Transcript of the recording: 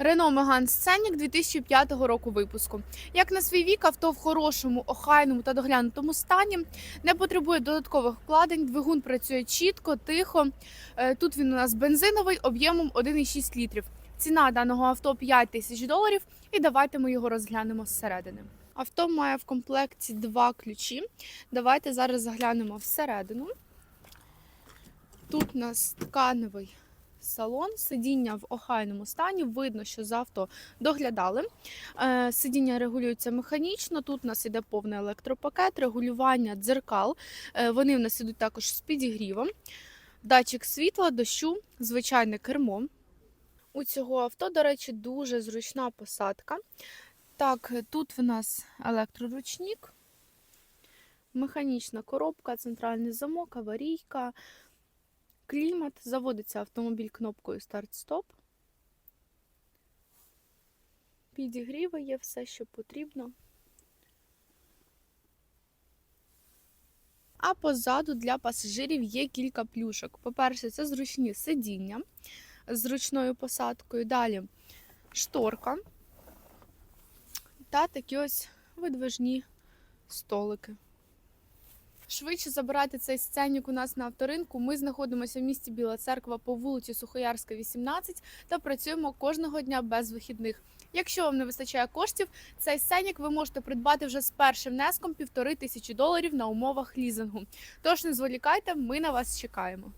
Renault Megane Scenic 2005 року випуску. Як на свій вік, авто в хорошому, охайному та доглянутому стані, не потребує додаткових вкладень. Двигун працює чітко, тихо. Е, Тут він у нас бензиновий об'ємом 1,6 літрів. Ціна даного авто 5 тисяч доларів. І давайте ми його розглянемо зсередини. Авто має в комплекті два ключі. Давайте зараз заглянемо всередину. Тут у нас тканевий салон, сидіння в охайному стані. Видно, що за авто доглядали. Е, Сидіння регулюється механічно. Тут у нас іде повний електропакет, регулювання дзеркал. Е, Вони в нас ідуть також з підігрівом. Датчик світла, дощу, звичайне кермо. У цього авто, до речі, дуже зручна посадка. Так, тут в нас електроручник, механічна коробка, центральний замок, аварійка, клімат. Заводиться автомобіль кнопкою старт-стоп. Підігріви все, що потрібно. А позаду для пасажирів є кілька плюшок. По-перше, це зручні сидіння з зручною посадкою. Далі шторка та такі ось видвижні столики. Швидше забирати цей сценік у нас на авторинку. Ми знаходимося в місті Біла Церква по вулиці Сухоярська, 18 та працюємо кожного дня без вихідних. Якщо вам не вистачає коштів, цей сценік ви можете придбати вже з першим внеском півтори тисячі доларів на умовах лізингу. Тож не зволікайте, ми на вас чекаємо.